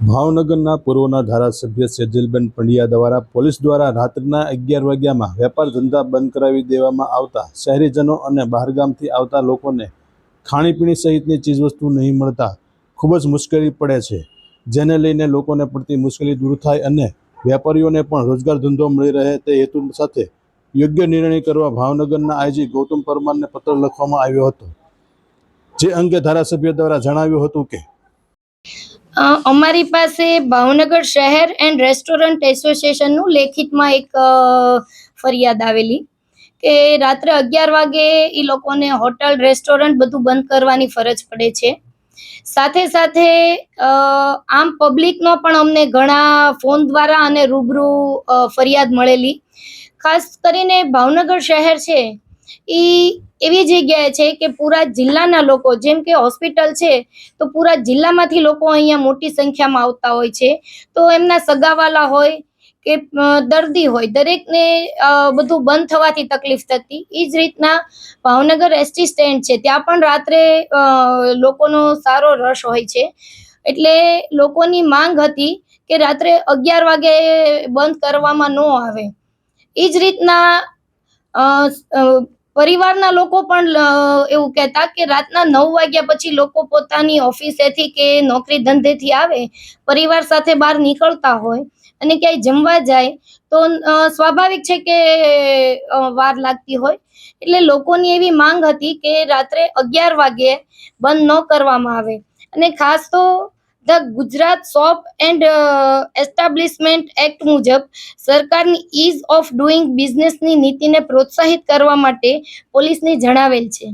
ભાવનગરના પૂર્વના ધારાસભ્ય સેજલબેન પંડ્યા દ્વારા પોલીસ દ્વારા રાત્રિના અગિયાર વાગ્યામાં વેપાર ધંધા બંધ કરાવી દેવામાં આવતા શહેરીજનો અને બહારગામથી આવતા લોકોને ખાણીપીણી સહિતની ચીજવસ્તુ નહીં મળતા ખૂબ જ મુશ્કેલી પડે છે. જેને લઈને લોકોને પડતી મુશ્કેલી દૂર થાય અને વેપારીઓને પણ રોજગાર ધંધો મળી રહે તે હેતુ સાથે યોગ્ય નિર્ણય કરવા ભાવનગરના આઈજી ગૌતમ પરમારને પત્ર લખવામાં આવ્યો હતો. જે અંગે ધારાસભ્ય દ્વારા જણાવ્યું હતું કે અમારી પાસે ભાવનગર શહેર એન્ડ રેસ્ટોરન્ટ એસોસિએશનનું લેખિતમાં એક ફરિયાદ આવેલી કે રાત્રે અગિયાર વાગે એ લોકોને હોટલ, રેસ્ટોરન્ટ બધું બંધ કરવાની ફરજ પડે છે. સાથે સાથે આમ પબ્લિકનો પણ અમને ઘણા ફોન દ્વારા અને રૂબરૂ ફરિયાદ મળેલી. ખાસ કરીને ભાવનગર શહેર છે એ એવી જગ્યાએ છે કે પૂરા જિલ્લાના લોકો, જેમ કે હોસ્પિટલ છે, તો પૂરા જિલ્લામાંથી લોકો અહીંયા મોટી સંખ્યામાં આવતા હોય છે. તો એમના સગાવાલા હોય કે દર્દી હોય, દરેકને બધું બંધ થવાથી તકલીફ થતી. એ જ રીતના ભાવનગર એસટી સ્ટેન્ડ છે, ત્યાં પણ રાત્રે લોકોનો સારો રશ હોય છે. એટલે લોકોની માંગ હતી કે રાત્રે અગિયાર વાગે બંધ કરવામાં ન આવે. એ જ રીતના પરિવારના લોકો પણ એવું કહેતા કે રાતના નવ વાગ્યા પછી લોકો પોતાની ઓફિસેથી કે નોકરી ધંધેથી આવે, પરિવાર સાથે બહાર નીકળતા હોય અને ક્યાંય જમવા જાય, તો સ્વાભાવિક છે કે વાર લાગતી હોય. એટલે લોકોની એવી માંગ હતી કે રાત્રે અગિયાર વાગે બંધ ન કરવામાં આવે. અને ખાસ તો the Gujarat shop and establishment act મુજબ સરકારની ઇઝ ઓફ ડુઈંગ બિઝનેસની નીતિને પ્રોત્સાહિત કરવા માટે પોલીસને જણાવેલ છે.